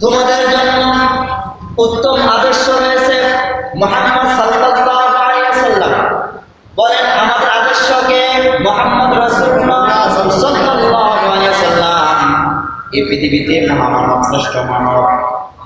তোমাদের জন্য উত্তম আদর্শ রয়েছে মোহাম্মদ ওয়াসাল্লাম। বলেন, আমাদের আদর্শকে মোহাম্মদ আলাইহি ওয়াসাল্লাম। এই পৃথিবীতে মহামানব, শ্রেষ্ঠ মানব।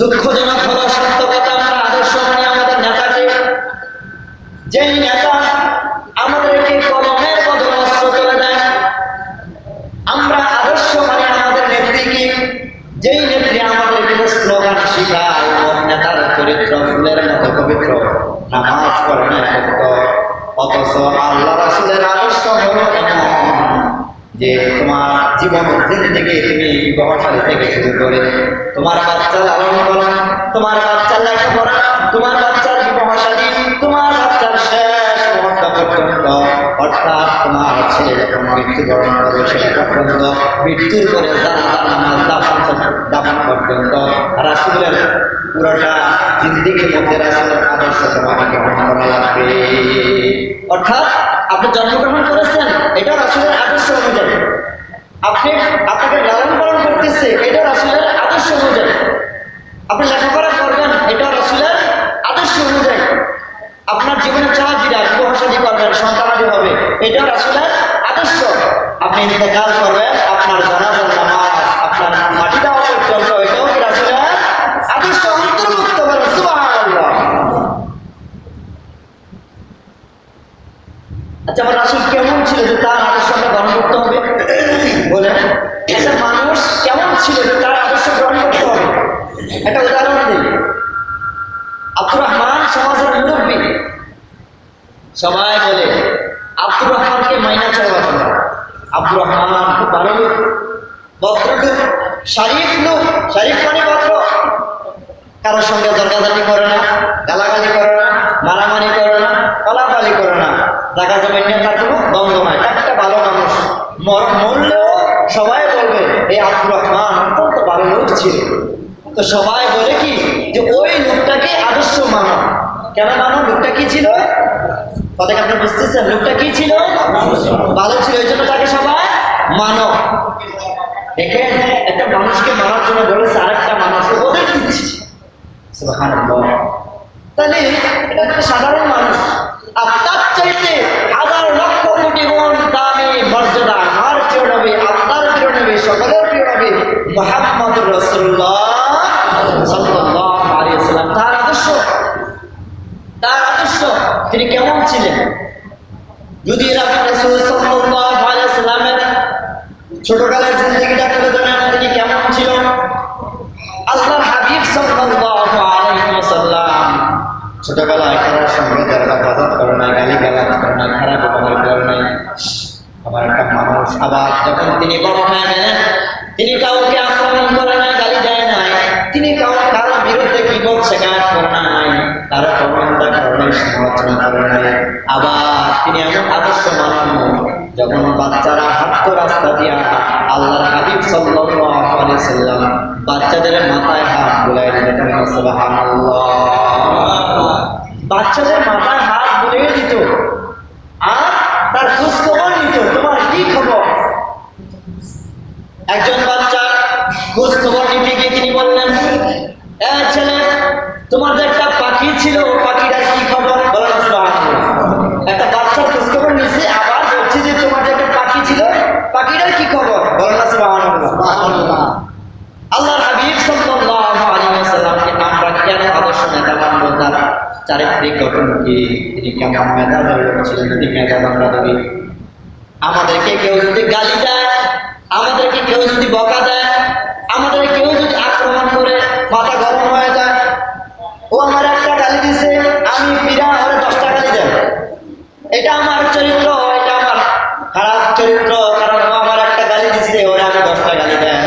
দুঃখজনক হলো সত্য কথা আমরা আদর্শ মানে আমাদের নেতাকে। যেই নেতা আমাদেরকে কলমের বদলে অস্ত্র তুলে দেয়, আমরা আদর্শ মানে আমাদের নেত্রীকে। যেই নেত্রী আমাদেরকে স্লোগান শিখায় নেতার চরিত্র, ফুলের মতো পবিত্র, নামাজ পড়ে না ভক্ত অথচ আল্লাহ রাসুলের আদর্শ হলো এমন যে তোমার জীবন জিন্দগি তুমি বিবাহশালী থেকে শুরু করে তোমার বাচ্চা লালন পালন, তোমার বাচ্চার লেখাপড়া তোমার বাচ্চার বিবাহশালী, তোমার বাচ্চার শেষ পর্যন্ত। অর্থাৎ তোমার ছেলে যখন মৃত্যুবরণ করবে সেটা পর্যন্ত মৃত্যুর নামাজ দাফন দাফন পর্যন্ত রাসুলের পুরোটা জিন্দিগির মধ্যে রাসুলের আদর্শ তোমাকে গ্রহণ করা লাগবে। অর্থাৎ আপনি জন্মগ্রহণ করেছেন, এটা রাসুলের আদর্শ অনুযায়ী। আপনি আপনাকে লালন পালন করতেছে, এটা রাসুলের আদর্শ অনুযায়ী। আপনি লেখাপড়া করবেন, এটা রাসুলের আদর্শ অনুযায়ী। আপনার জীবনে চাহিদা বিবাহসাদী করবেন, সন্তানাদি হবে, এটা রাসুলের আদর্শ। আপনি ইন্তেকাল করবেন, আপনার জানাজার নামাজ, আপনার মাটি আদর্শ? আচ্ছা আমার রাসুল কেমন ছিল যে তার আদর্শ আমরা গ্রহণ করতে হবে বলে একটা মানুষ কেমন ছিল যে তার আদর্শ গ্রহণ করতে হবে একটা উদাহরণ দিই আব্দুর রহমান সমাজের মুরব্বী সবাই বলে, আব্দুর রহমানকে মাইনা চাওয়া কথা আব্দুর রহমান খুব ভালো লোক ভদ্র লোক শারিফ লোক শারিফ মানে ভদ্র। কারোর সঙ্গে জর্গাজানি করে না, গালাগালি করে না, মারামারি করে না কলাপালি করে না। জায়গা জমি নিয়ে তার কোনো দ্বন্দ্ব নাই। একটা ভালো মানুষ মর- মরলেও সবাই বলবে এই আব্দুর রহমান অত্যন্ত ভালো লোক ছিল। তো সবাই বলে কি? যে ওই লোকটাকে আদর্শ মানো। কেন মানো? লোকটা কি ছিল? কথা কি আপনি বুঝতেছেন? লোকটা কি ছিল? ভালো ছিল, এই জন্য তাকে সবাই মানো। দেখেন একটা মানুষকে মারার জন্য বলেছে, আরেকটা মানুষকে ওদের দিচ্ছি। তাহলে এটা একটা সাধারণ মানুষ। আর তার চাইতে হাজার লক্ষ কোটি গুণ দামি মর্যাদা আমার প্রিয় নবী, আপনার প্রিয় নবী, সকলের প্রিয় নবী মোহাম্মদ রসুল্লাহ সাল্লাল্লাহু আলাইহি ওয়াসাল্লাম তার আদর্শ তার আদর্শ তিনি কেমন ছিলেন যদি রাসূল সাল্লাল্লাহু আলাইহি ওয়াসাল্লামের ছোটকালের জিন্দগিটা তুলে ধরেন তিনি কেমন ছিল আল্লাহর হাবিব সাল্লাল্লাহু আলাইহি ওয়াসাল্লাম ছোটবেলায় খেলার সঙ্গে যারা হেফাজত করে না গালি গালাজ করে না খারাপ ব্যবহার করে নাই আমার একটা মানুষ আবার যখন তিনি বড় হয়ে গেলেন বাচ্চারা হাঁটতো রাস্তা দিয়া, আল্লাহর হাবিব সাল্লাম বাচ্চাদের মাথায় হাত বুলাই দিতেন বাচ্চাদের মাথায় হাত বুলিয়ে দিত, আর তার খোঁজ খবর নিত, তোমার কি খবর? একজন বাচ্চার খোঁজ খবর নিতে গিয়ে তিনি বললেন ছেলে, তোমার যে একটা পাখি ছিল ও পাখিটার কি খবর? বলেন একটা বাচ্চার খোঁজ খবর নিছে আবার বলছে যে তোমার যে একটা পাখি ছিল পাখিটার কি খবর বলেন না সুবহানাল্লাহ। আল্লাহর হাবিব সাল্লাল্লাহু আলাইহি ওয়াসাল্লামকে আমরা কেন আদর্শ নেতা মানব তার চারিত্রিক গঠন কি? যদি মেজাজ আমরা আমাদেরকে কেউ যদি গালি দেয়, আমাদেরকে কেউ যদি বকা দেয়, আমাদের কেউ যদি আক্রমণ করে, মাথা গরম হয়ে যায়, ও আমার একটা গালি দিছে, আমি ফিরা ওরে দশটা গালি দেয় এটা আমার চরিত্র, এটা আমার খারাপ চরিত্র, কারণ আমার একটা গালি দিচ্ছে ওরা আমি গালি দেয়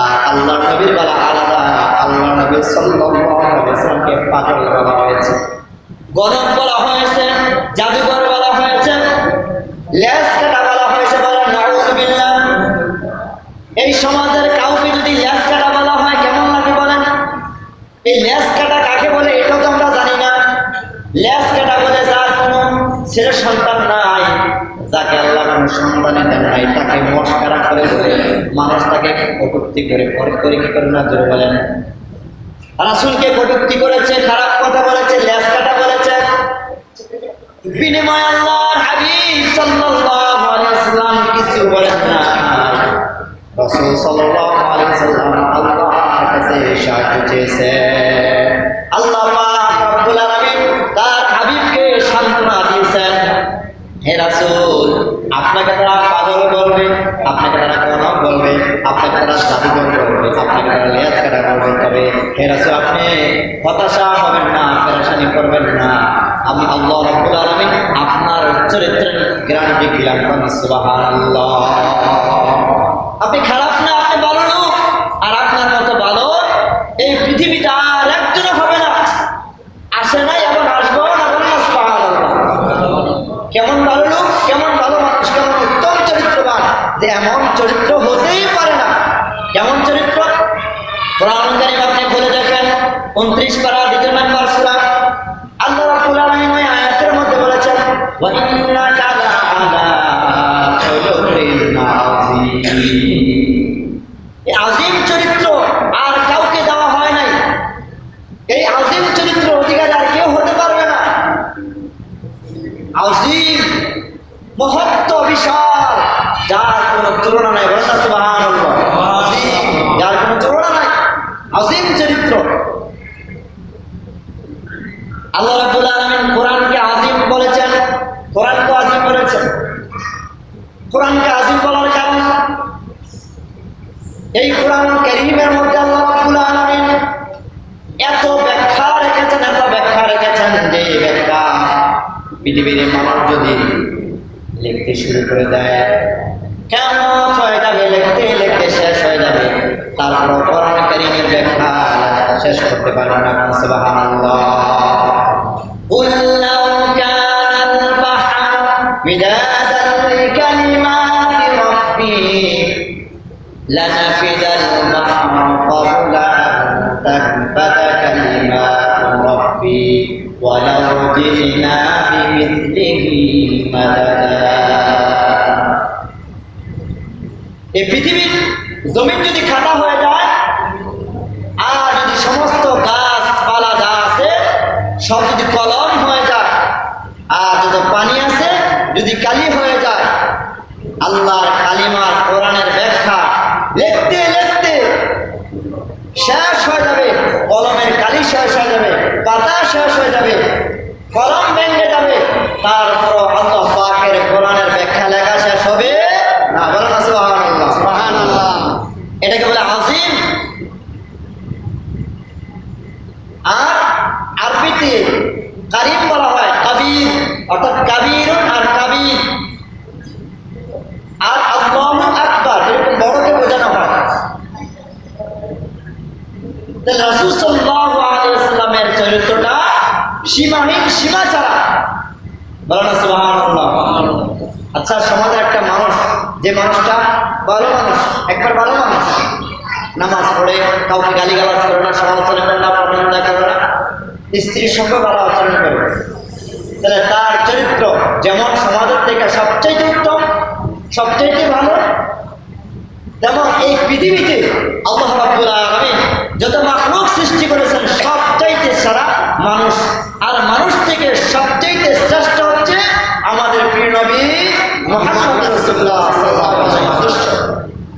আর আল্লাহ নবীর বেলা আলাদা আল্লাহ নবী সাল্লামকে পাগল বলা হয়েছে। গণক বলা হয়েছে, জাদুঘর বলা হয়েছে লেস কাটা বলা হয়েছে বলে নাউজুবিল্লাহ এই সমাজের কাউকে যদি লেস কাটা বলা হয়, কেমন লাগে বলেন? এই লেস কাটা কাকে বলে এটাও তো আমরা জানি না। লেস কাটা বলে যার কোনো ছেলে সন্তান নাই, যাকে আল্লাহ কোনো সন্তানে দেন নাই, তাকে মস্কারা করে বলে মানুষ তাকে কটুক্তি করে করে করে কি করে না জোরে বলেন। রাসুলকে কটুক্তি করেছে, খারাপ কথা বলেছে লেস কাটা বলেছে। বিনিময় আল্লাহর হাবিব সাল্লাল্লাহু আলাইহি সাল্লাম কিছু বলেন না। রাসূল সাল্লাল্লাহু আলাইহি সাল্লাম আল্লাহর কাছে সাহায্য চেয়েছে। আল্লাহ পাক রব্বুল আলামিন তার হাবিবকে দিয়েছেন। হে রাসূল, আপনাকে তারা পাগল বলবে, আপনাকে তারা গণক বলবে, আপনাকে তারা বলবে, আপনাকে তারা তবে হে রাসূল, আপনি হতাশা হবেন না, পেরাশানি করবেন না। আমি আল্লাহ রব্বুল আলমিন আপনার চরিত্রের দিলাম আমি সুবহানাল্লাহ। আপনি খারাপ না আপনি ভালো লোক আর আপনার মতো ভালো এই পৃথিবীটা আর একজনও হবে না আসে নাই এবং আসব না বলুন না সুবহানাল্লাহ কেমন ভালো লোক কেমন ভালো মানুষ কেমন উত্তম চরিত্রবান যে এমন চরিত্র হতেই পারে না কেমন চরিত্র কোরআন কারীম আপনি খুলে দেখেন উনত্রিশ পারা দ্বিতীয় নাম্বার সূরা আল্লাহ রাব্বুল আলামিন ওই আয়াতের মধ্যে বলেছেন ওয়া ইন্নাকা লাআলা খুলুকিন আযীম এই আজিম চরিত্র আর কাউকে দেওয়া হয় নাই এই আজিম চরিত্র অধিকার আর কেউ হতে পারবে না আজিম মহত্ব বিশাল যার কোনো তুলনা নেই বলেন না সুবহানাল্লাহ আজিম যার কোনো তুলনা নাই আজিম চরিত্র আল্লাহ রাব্বুল আলামিন কোরআনকে আজিম বলেছেন কোরআনকে আজিম বলেছেন কোরআনকে আজিম বলার কারণ এই কোরআন কারীমের মধ্যে আল্লাহ রাব্বুল আলামিন এত ব্যাখ্যা রেখেছেন এত ব্যাখ্যা রেখেছেন যে এই ব্যাখ্যা পৃথিবীর মানুষ যদি লিখতে শুরু করে দেয় কেমন হয়ে যাবে লিখতে লিখতে শেষ হয়ে যাবে তারপর কোরআন কারীমের ব্যাখ্যা শেষ করতে পারবে না সুবহানাল্লাহ قل لو كان البحر مدادا لكلمات ربي لنفد البحر قبل أن تنفد كلمات ربي ولو جئنا بمثله مددا এই পৃথিবীর জমিন যদি খাতা হয়ে যায় আর যদি সমস্ত গাছপালা যা আছে সব যদি কলম হয়ে যায় আর যত পানি আছে যদি কালি হয়ে যায় আল্লাহর কালিমার কোরআনের ব্যাখ্যা লিখতে লিখতে শেষ হয়ে যাবে কলমের কালি শেষ হয়ে যাবে পাতা শেষ হয়ে যাবে কলম ভেঙে যাবে তারপর আল্লাহ পাকের কোরআনের ব্যাখ্যা লেখা শেষ হবে না বলো না সুবহানাল্লাহ সুবহানাল্লাহ এটাকে বলে আজিম আর আরবিতে কারিম বলা হয় কাবির অর্থাৎ কাবির আর কাবির আর আল্লাহ আকবার এরকম বড়কে বোঝানো হয় তাহলে রাসূল সাল্লাল্লাহু আলাইহি সাল্লামের চরিত্রটা সীমাহীন সীমা ছাড়া বলেন না সুবহানাল্লাহ আচ্ছা সমাজের একটা মানুষ যে মানুষটা ভালো মানুষ একবার ভালো মানুষ নামাজ পড়ে, কাউকে গালিগালাজ করে না, সমালোচনা করে না প্রবন্ধা করে না। স্ত্রীর সঙ্গে ভালো আচরণ করে। তাহলে তার চরিত্র যেমন সমাজের থেকে সবচেয়ে উত্তম সবচেয়ে ভালো, তেমন এই পৃথিবীতে আল্লাহ রাব্বুল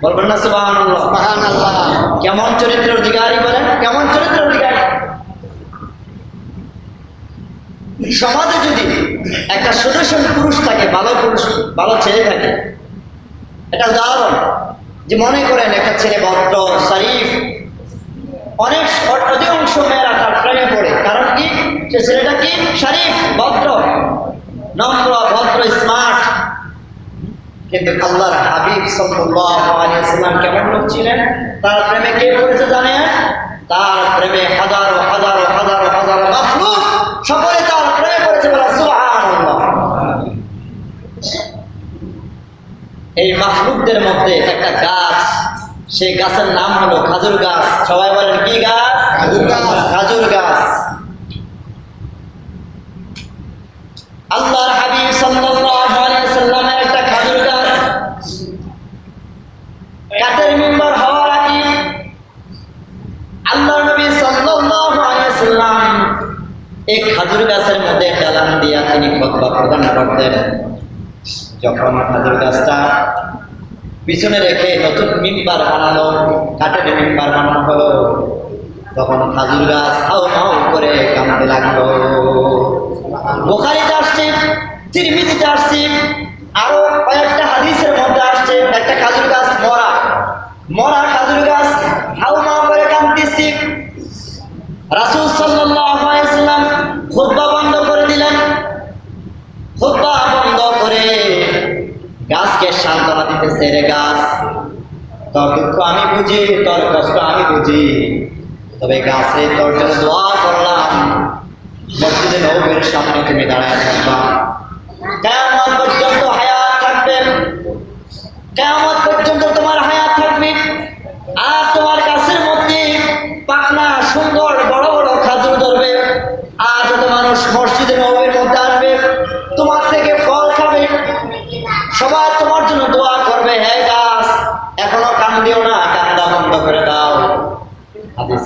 বলবেন না কেমন চরিত্রের অধিকারী বলেন? কেমন চরিত্রের অধিকারী? সমাজে যদি একটা সুদর্শন পুরুষ থাকে ভালো পুরুষ ভালো ছেলে থাকে এটা উদাহরণ যে মনে করেন একটা ছেলে ভদ্র শরীফ অনেক অধিকাংশ মেয়েরা তার প্রেমে পড়ে। কারণ কি? সে ছেলেটা কি? শরীফ ভদ্র নম্র ভদ্র স্মার্ট কিন্তু আল্লাহর হাবিব সাল্লাম কেমন লোক ছিলেন? তার প্রেমে কে পড়েছে জানেন তার প্রেমে হাজারো হাজারো হাজারো হাজারো মাখলুক সকলে তার প্রেমে পড়েছে বলে এই মাখলুকদের মধ্যে একটা গাছ সেই গাছের নাম হলো খাজুর গাছ। সবাই বলেন কি গাছ? খাজুর গাছ। খাজুর গাছ। আল্লাহর হাবিব সাল্লাল্লাহু আলাইহি সাল্লামের একটা খাজুর গাছ কাঠের মিম্বর হওয়ার আগে আল্লাহর নবী সাল্লাল্লাহু আলাইহি সাল্লাম এই খাজুর গাছের মধ্যে ডালান দিয়া তিনি খুতবা প্রদান করতেন। যখন খাজুর গাছটা পিছনে রেখে নতুন মিম্বার বানালো, কাঠের মিম্বার বানানো হলো, তখন খাজুর গাছ হাউ মাউ করে কামতে লাগল। বোখারিতে আসছে, তিরমিজিতে আসছে, আরও কয়েকটা হাদিসের মধ্যে আসছে, একটা খাজুর গাছ মরা। মরা খাজুর গাছ হাউ মাউ করে কামতেছে রাসূল সাল্লাল্লাহু আলাইহি সাল্লাম খুতবা বন্ধ করে দিলেন খুতবা বন্ধ করে গাছকে সান্ত্বনা দিতেছে, রে গাছ, তোর দুঃখ আমি বুঝি, তোর কষ্ট আমি বুঝি। তবে গাছে তোর জন্য দোয়া করলাম। মসজিদে নৌবের সামনে তুমি দাঁড়ায় থাকবা। কেমন পর্যন্ত হায়াত থাকবে। কেমন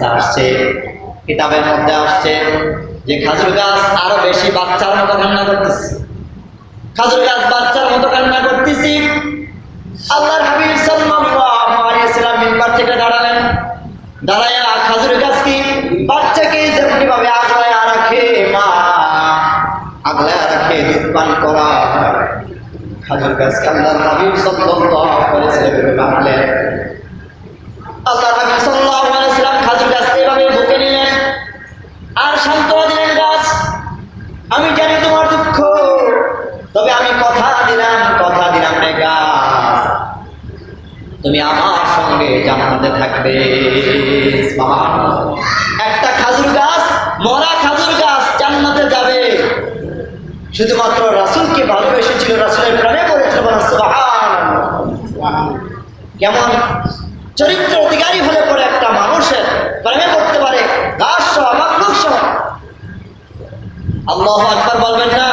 হাদিসে আসছে, কিতাবের মধ্যে আসছে যে খাজুর গাছ আরও বেশি বাচ্চার মতো কান্না করতেছে। খাজুর গাছ বাচ্চার মতো কান্না করতেছি। আল্লাহর হাবিব সাল্লাল্লাহু আলাইহি সাল্লাম থেকে দাঁড়ালেন। দাঁড়ায়া খাজুর গাছ কি বাচ্চাকে যেমনি ভাবে আগলায় রাখে, মা, আগলায় রাখে দুধ পান করা খাজুর গাছকে আল্লাহর হাবিব সাল্লাল্লাহু আলাইহি সাল্লাম বানালেন। আল্লাহর হাবিব সাল্লাল্লাহু আলাইহি সাল্লাম খাজুর গাছ এভাবে বুকে নিলেন আর সান্ত্বনা দিলেন গাছ আমি জানি তোমার দুঃখ তবে আমি কথা দিলাম কথা দিলাম রে গাছ তুমি আমার সঙ্গে জান্নাতে থাকবে। একটা খাজুর গাছ, মরা খাজুর গাছ জান্নাতে যাবে। শুধুমাত্র রাসূলকে ভালোবেসেছিল, রাসূলের বলা সুবহানাল্লাহ। কেমন চরিত্র অধিকারী হলে পরে একটা মানুষের প্রেমে করতে পারে গাছ সহ মাকলুক সহ আল্লাহ আকবার বলবেন না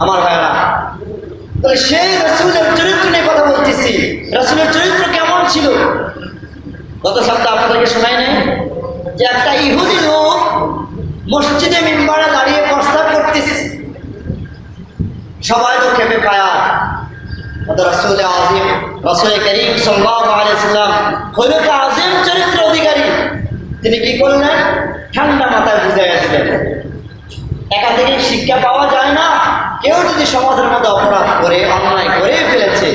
আমার ভাইরা। তাহলে সেই রসুলের চরিত্র নিয়ে কথা বলতেছি। রসুলের চরিত্র কেমন ছিল? গত সপ্তাহ আপনাদেরকে শোনাই নাই যে একটা ইহুদি লোক মসজিদে মেম্বারে দাঁড়িয়ে প্রস্তাব করতেছে। সবাই তো খেপে পায়া। রসুল আজিম রসুল করিম সাল্লাল্লাহু আলাইহি সাল্লাম খৈরত আজিম চরিত্র অধিকারী। তিনি কি করলেন? ঠান্ডা মাথায় বুঝাইয়া দিলেন। থেকে শিক্ষা পাওয়া যায় না। কেউ যদি সমাজের মধ্যে অপরাধ করে, অন্যায় করে ফেলেছে,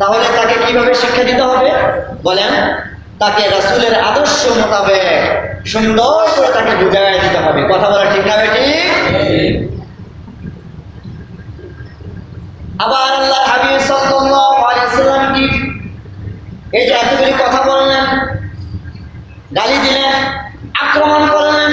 তাহলে তাকে কীভাবে শিক্ষা দিতে হবে? বলেন, তাকে রাসূলের আদর্শ মোতাবেক সুন্দর করে তাকে বুঝাইয়া দিতে হবে। কথা বলা ঠিক না বেটি আবার আল্লাহ হাবিব সাল্লাম কি? এই যে এতগুলি কথা বললেন, গালি দিলেন, আক্রমণ করলেন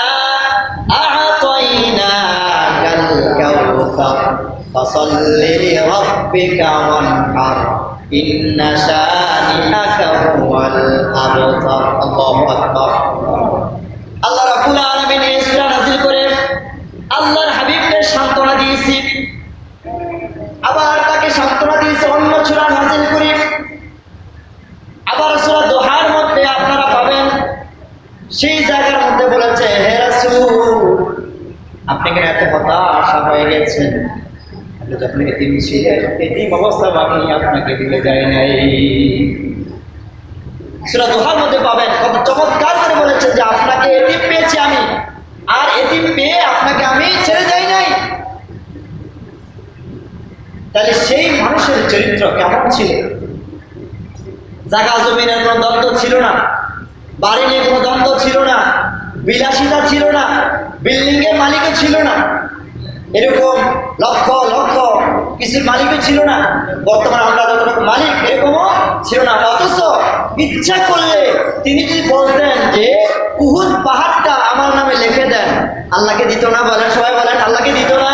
فصل لربك وانحر إن شانئك هو الأبتر الله أكبر আল্লাহ রাব্বুল আলামিন এই সূরা নাযিল করে আল্লাহর হাবিবকে সান্ত্বনা দিয়েছি আবার তাকে সান্ত্বনা দিয়েছে অন্য সূরা নাযিল করে আবার সূরা দোহার মধ্যে আপনারা পাবেন সেই জায়গার মধ্যে বলেছে হে রাসূল আপনি কেন এত হতাশা হয়ে গেছেন আপনি যখন এতিম ছিলেন এতিম অবস্থা আমি আপনাকে দিতে যাই নাই। সেটা দোহার মধ্যে পাবেন। কত চমৎকার করে বলেছেন যে আপনাকে এতিম পেয়েছি আমি। আর এতিম পেয়ে আপনাকে আমি ছেড়ে যাই নাই। তাহলে সেই মানুষের চরিত্র কেমন ছিল? জাগা জমিনের কোনো দ্বন্দ্ব ছিল না। বাড়ি নিয়ে কোনো দ্বন্দ্ব ছিল না। বিলাসিতা ছিল না। বিল্ডিং এর মালিকও ছিল না। এরকম লক্ষ লক্ষ কিছুর মালিকও ছিল না। বর্তমানে আমরা যতটুকু মালিক এরকমও ছিল না। অথচ ইচ্ছা করলে তিনি যদি বলতেন যে উহুদ পাহাড়টা আমার নামে লেখে দেন। আল্লাহকে দিত না বলেন সবাই বলেন আল্লাহকে দিত না?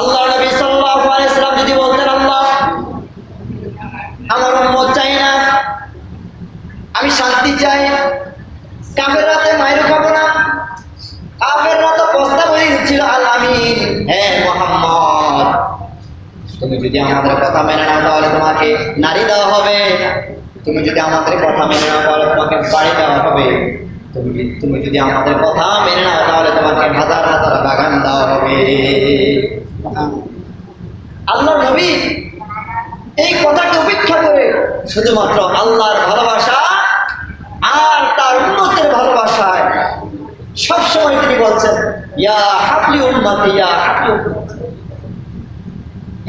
আল্লাহ নবী সাল্লাল্লাহু আলাইহি সাল্লাম যদি বলতেন আল্লাহ আমার উম্মত চাই না আমি শান্তি চাই কাফের রাতে মায়ের খাব না কাফেররা তো প্রস্তাব হয়ে দিচ্ছিল আল আমিন হ্যাঁ মোহাম্মদ তুমি আমাদের কথা মেনে নাও তাহলে তোমাকে নারী দেওয়া হবে। তুমি যদি আমাদের কথা মেনে নাও তাহলে তোমাকে বাড়ি দেওয়া হবে। তুমি তুমি যদি আমাদের কথা মেনে নাও তাহলে তোমাকে হাজার হাজার বাগান দেওয়া হবে। আল্লাহ নবী এই কথাকে উপেক্ষা করে শুধুমাত্র আল্লাহর ভালোবাসা আর তার উন্নতের ভালোবাসায় সবসময় তিনি বলছেন, ইয়া হাফলি উম্মত, ইয়া হাবলি উম্মত।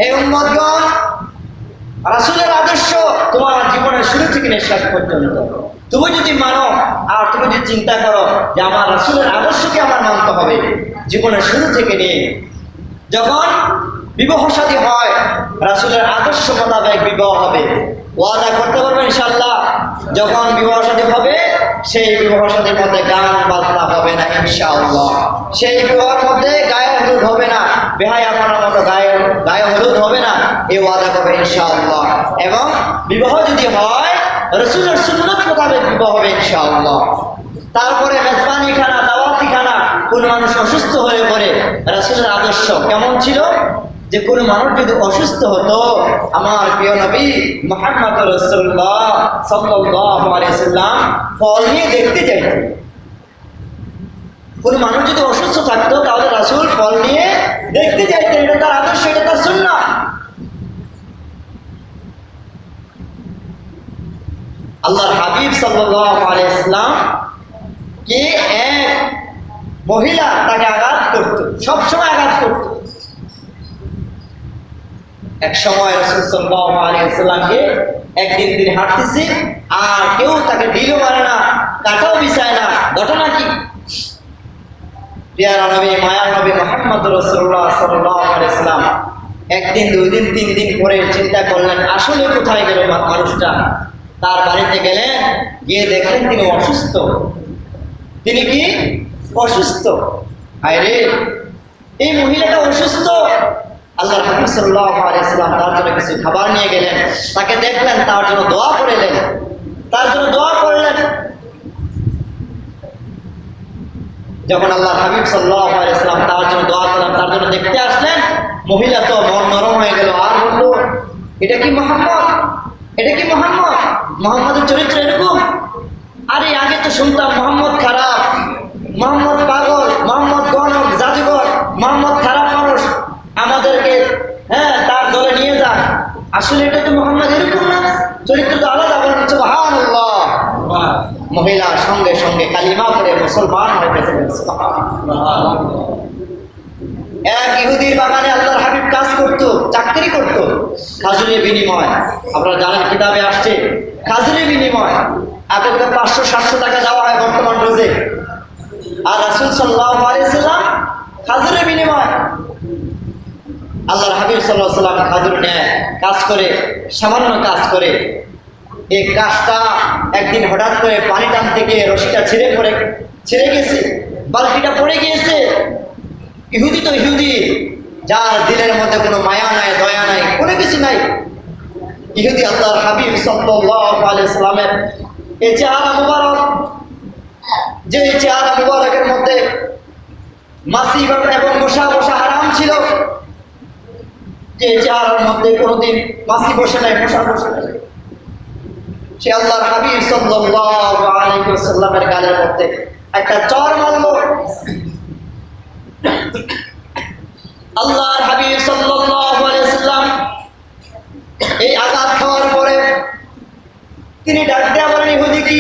এই উম্মতগণ, রাসূলের আদর্শ তোমার জীবনের শুরু থেকে নিঃশ্বাস পর্যন্ত। তুমি যদি মানো আর তুমি যদি চিন্তা করো যে আমার রাসূলের আদর্শকে আমার মানতে হবে, জীবনের শুরু থেকে নিয়ে, যখন বিবাহ শাদী হয়, রাসূলের আদর্শ মোতাবেক বিবাহ হবে। ওয়াদা করতে পারবেন ইনশাল্লাহ যখন বিবাহ শাদী হবে, সেই বিবাহ শাদীর মধ্যে গান বাজনা হবে না ইনশাআল্লাহ। সেই বিবাহের মধ্যে গায়ে হলুদ হবে না। বেহাই আপনার মতো গায়ে গায়ে হলুদ হবে না। এই ওয়াদা করবে ইনশাআল্লাহ। এবং বিবাহ যদি হয়, রসুলের সুন্নত মোতাবেক বিবাহ হবে ইনশাআল্লাহ। তারপরে মেজবানি খানা দাওয়াতি খানা কোন মানুষ অসুস্থ হয়ে পড়ে, রাসুলের আদর্শ কেমন ছিল? যে কোনো মানুষ যদি অসুস্থ হতো, আমার প্রিয় নবী মোহাম্মদ রসুল্লাহ সাল্লাম ফল নিয়ে দেখতে চাইত কোন মানুষ যদি অসুস্থ থাকতো, তাহলে রাসুল ফল নিয়ে দেখতে চাইতেন। এটা তার আদর্শ, এটা তার সুন্না আল্লাহর হাবিব সাল্লাম কে? এক মহিলা, তাকে আঘাত করত, সবসময় আঘাত করত। এক সময় ওয়াসাল্লামকে একদিন তিনি হাঁটতেছে, আর কেউ তাকে ঢিলও মারে না, কাটাও বিছায় না। ঘটনা কি? প্রিয়ার নবী, মায়ার নবী মোহাম্মদ রসুল্লাহ ওয়াসাল্লাম একদিন দুই দিন তিন দিন পরে চিন্তা করলেন, আসলে কোথায় গেল মানুষটা? তার বাড়িতে গেলেন, গিয়ে দেখলেন তিনি অসুস্থ। তিনি কি? অসুস্থ। আরে এই মহিলাটা অসুস্থ। আল্লাহ আলাইহি তার জন্য কিছু খাবার নিয়ে গেলেন। তাকে দেখলেন, তার জন্য দোয়া করলেন তার জন্য দোয়া করলেন। যখন আল্লাহ হাবিব আলাইহি তার জন্য দোয়া করলেন, তার জন্য দেখতে আসলেন, মহিলা তো মন নরম হয়ে গেল। আর বলল, এটা কি মোহাম্মদ? এটা কি মোহাম্মদ? মোহাম্মদের চরিত্র এরকম? আরে, আগে তো শুনতাম মোহাম্মদ খারাপ, মোহাম্মদ পাগল, মোহাম্মদ গণক জাদুঘর মোহাম্মদ খারাপ মানুষ আমাদেরকে হ্যাঁ তার দলে নিয়ে যান আসলে এটা তো মোহাম্মদ এরকম না। চরিত্র তো আলাদা বলেন সুবহান মহিলা সঙ্গে সঙ্গে কালিমা পড়ে মুসলমান হয়ে গেছে। এক ইহুদির বাগানে আল্লাহর হাবিব কাজ করতো চাকরি করতো খাজুরের বিনিময়। আপনারা জানেন কিতাবে আসছে? খাজুরের বিনিময়। আপনাকে পাঁচশো সাতশো টাকা দেওয়া হয় বর্তমান রোজে। আর রাসুল সাল্লাহ আলিয়াল্লাম খাজুরের বিনিময়। আল্লাহর হাবিব সাল্লাহ সাল্লাম খাজুর নেয় কাজ করে, সামান্য কাজ করে, এই কাজটা একদিন হঠাৎ করে পানি টান থেকে রশিটা ছিঁড়ে পড়ে, ছিঁড়ে গেছে, বালতিটা পড়ে গিয়েছে। ইহুদি তো ইহুদি, যার দিলের মধ্যে কোনো মায়া নাই, দয়া নাই, কোনো কিছু নাই। ইহুদি আল্লাহর হাবিব সাল্লামের এই চেহারা মুবারক, যে চেহারা মুবারকের মধ্যে মাসি এবং বসা বসা হারাম ছিল যে চেহারার মধ্যে কোনোদিন মাসি বসে নাই বসা বসে নাই। সে আল্লাহর হাবিব আলাইহি গালের মধ্যে একটা চর মারল। আল্লাহর হাবিব সাল্লাম এই আঘাত খাওয়ার পরে তিনি ডাক দেয়া বলেন, ইহুদি কি?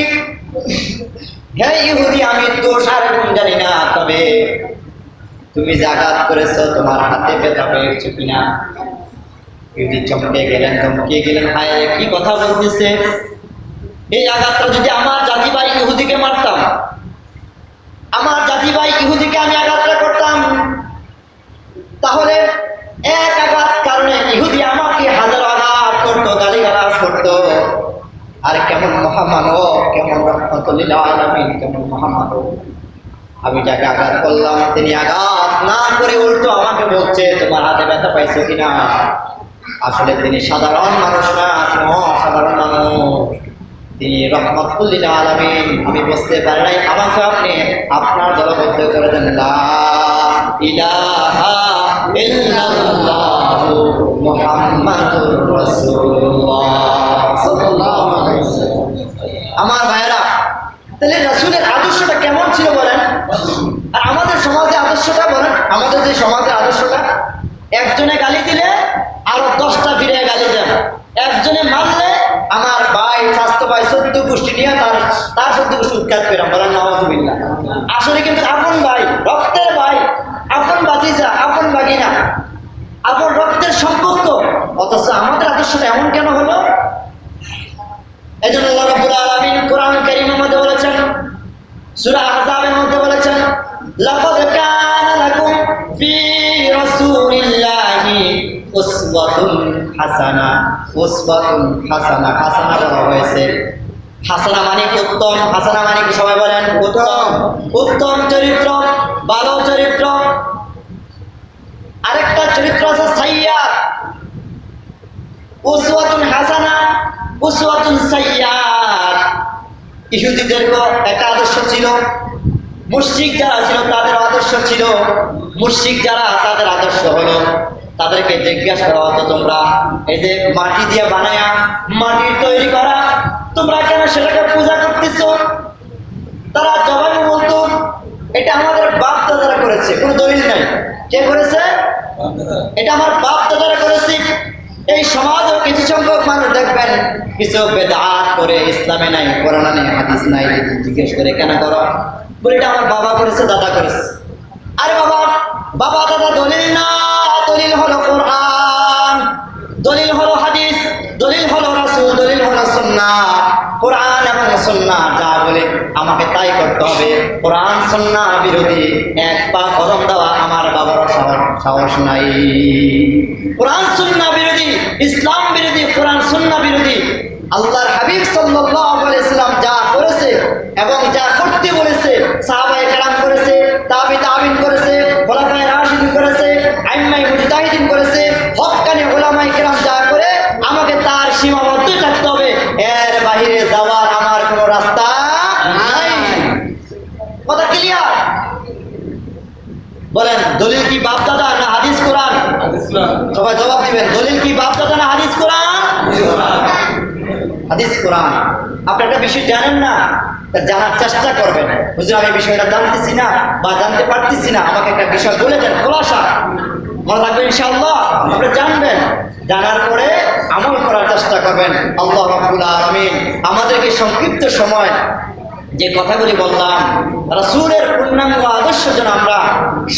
হ্যাঁ ইহুদি, আমি দোষ আর জানি না, তবে তুমি আঘাত করেছ, তোমার হাতে ব্যথা পেয়েছ কিনা? ইহুদি চমকে গেলেন চমকে গেলেন, হায়, কি কথা বলতেছে? এই আঘাতটা যদি আমার জাতি ভাই ইহুদিকে মারতাম, আমার জাতি ভাই ইহুদিকে আমি আঘাতটা করতাম, তাহলে এক আঘাত কারণে ইহুদি আমাকে হাজার আঘাত করতো, গালিগালাজ করতো। আর কেমন মহামানব, কেমন রহমতুল্লিল আলমিন, কেমন মহামানব। আমি যাকে আঘাত করলাম, তিনি আঘাত না করে উল্টো আমাকে বলছে, তোমার হাতে ব্যথা পাইছো কিনা? আসলে তিনি সাধারণ মানুষ না, তিনি অসাধারণ মানুষ। তিনি রহমতুল্লিল আলমিন। আমি বুঝতে পারি নাই, আমাকে আপনি আপনার দলবদ্ধ করে দেন। আমার ভাইয়েরা, তাহলে রাসূলের আদর্শটা কেমন ছিল বলেন আর আমাদের সমাজে আদর্শটা বলেন আমাদের যে সমাজের আদর্শটা, একজনে গালি দিলে আরও দশটা ফিরে গালি দেন। একজনে মারলে আমার ভাই, স্বাস্থ্য ভাই সদ্য গোষ্ঠী নিয়ে তার তার সদ্য গোষ্ঠী উৎখাত পেলাম বলেন নওয়াজুবিল্লাহ। আসলে কিন্তু আপন ভাই, রক্তের ভাই, আপন বাতিজা আপন বাগিনা আপন রক্তের সম্পর্ক। অথচ আমাদের আদর্শটা এমন কেন হলো? এই জন্য রাব্বুল আলামিন কোরআন কারীমের মধ্যে বলেছেন, সূরা আহজাবের মধ্যে বলেছেন কানা উসওয়াতুন হাসানা উসওয়াতুন হাসানা। হাসানা বলা হয়েছে। হাসানা মানে উত্তম? হাসানা মানে কি সবাই বলেন? উত্তম। উত্তম চরিত্র, ভালো চরিত্র। আরেকটা চরিত্র আছে সাইয়া উসওয়াতুন হাসানা, উসওয়াতুন সাইয়াত ইহুদিদেরও একটা আদর্শ ছিল। মুশরিক যারা ছিল, তাদের আদর্শ ছিল মুশরিক যারা, তাদের আদর্শ হলো তাদেরকে জিজ্ঞাসা করা হতো তোমরা এই যে মাটি দিয়ে বানায়া মাটির তৈরি করা, তোমরা কেন সেটাকে পূজা করতেছো? তারা জবাবে বলতো, এটা আমাদের বাপ দাদারা করেছে, কোনো দলিল নাই। কে করেছে? এটা আমার বাপ দাদারা করেছে। এই সমাজও কিছু সংখ্যক মানুষ দেখবেন, কিছু বেদাত করে ইসলামে নাই, কোরআনে নেই, হাদিস নাই, জিজ্ঞেস করে, কেন করো? বলে, এটা আমার বাবা করেছে, দাদা করেছে। আরে বাবা বাবা দাদা দলিল না। দলিল হলো কোরআন, দলিল হলো হাদিস, দলিল হলো রাসূল, দলিল হলো সুন্নাহ। কোরআন এবং সুন্নাহ যা বলে আমাকে তাই করতে হবে। কোরআন, সুন্নাহ বিরোধী এক পা কদম দেওয়া আমার বাবার সাহস নাই। কোরআন, সুন্নাহ বিরোধী, ইসলাম বিরোধী, কোরআন, সুন্নাহ বিরোধী। আল্লাহর হাবিব সাল্লাম যা করেছে এবং যা করতে বলেছে, সাহাবায়ে কেরাম করেছে তাবি তাবিন করেছে, খোলাফায়ে রাশিদিন করেছে আইম্মাই মুজতাহিদিন করেছে হক্কানি ওলামায়ে কেরাম যা করে, আমাকে তার সীমাবদ্ধ থাকতে হবে। এর বাইরে যাওয়ার আমার কোনো রাস্তা বলেন, দলিল কি বাপ দাদা না হাদিস কোরআন? সবাই জবাব দিবেন, দলিল কি বাপ দাদা না হাদিস কোরআন? হাদিস কোরআন। আপনি একটা বিষয় জানেন না জানার চেষ্টা করবেন। হুজুর, আমি বিষয়টা জানতেছি না বা জানতে পারতেছি না, আমাকে একটা বিষয় বলে দেন, খোলাসা। মনে থাকবে ইনশাআল্লাহ, আপনি জানবেন, জানার পরে আমল করার চেষ্টা করবেন। আল্লাহ রাব্বুল আলামিন আমাদেরকে সংক্ষিপ্ত সময় যে কথাগুলি বললাম পূর্ণাঙ্গ আদর্শ যেন আমরা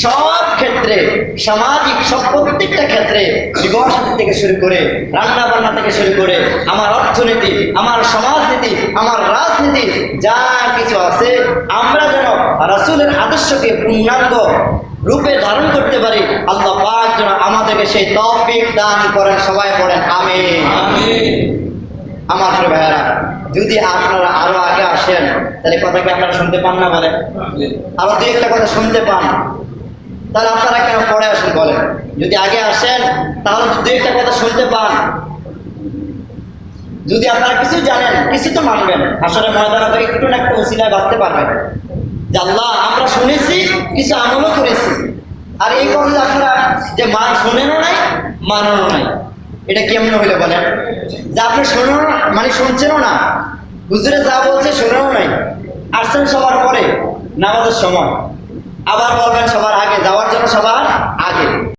সব ক্ষেত্রে, সামাজিক সব প্রত্যেকটা ক্ষেত্রে থেকে শুরু করে রান্না বান্না থেকে শুরু করে, আমার অর্থনীতি, আমার সমাজনীতি, আমার রাজনীতি, যা কিছু আছে, আমরা যেন রাসূলের আদর্শকে পূর্ণাঙ্গ রূপে ধারণ করতে পারি, আল্লাহ আমাদেরকে সেই তৌফিক দান করেন সবাই পড়েন আমিন। আমার ভাইয়ারা যদি আপনারা আরও আগে আসেন তাহলে কথা কি আপনারা শুনতে পান না বলেন? আরও দুই একটা কথা শুনতে পান। তাহলে আপনারা কেন পরে আসেন বলেন? যদি আগে আসেন তাহলে দুই একটা কথা শুনতে পান। যদি আপনারা কিছু জানেন কিছু তো মানবেন। আসলে ময়দানা থেকে একটু না একটু ওসিলায় বাঁচতে পারবেন। যে আল্লাহ আমরা শুনেছি কিছু আমলও করেছি। আর এই কথা আপনারা যে মান শোনেনও নাই মানানো নাই। এটা কেমন হইলে বলেন? যে আপনি শোনো মানে শুনছেনও না। হুজুরে যা বলছে শোনেও নাই। আসছেন সবার পরে, নামাজের সময়। আবার বলবেন সবার আগে, যাওয়ার জন্য সবার আগে।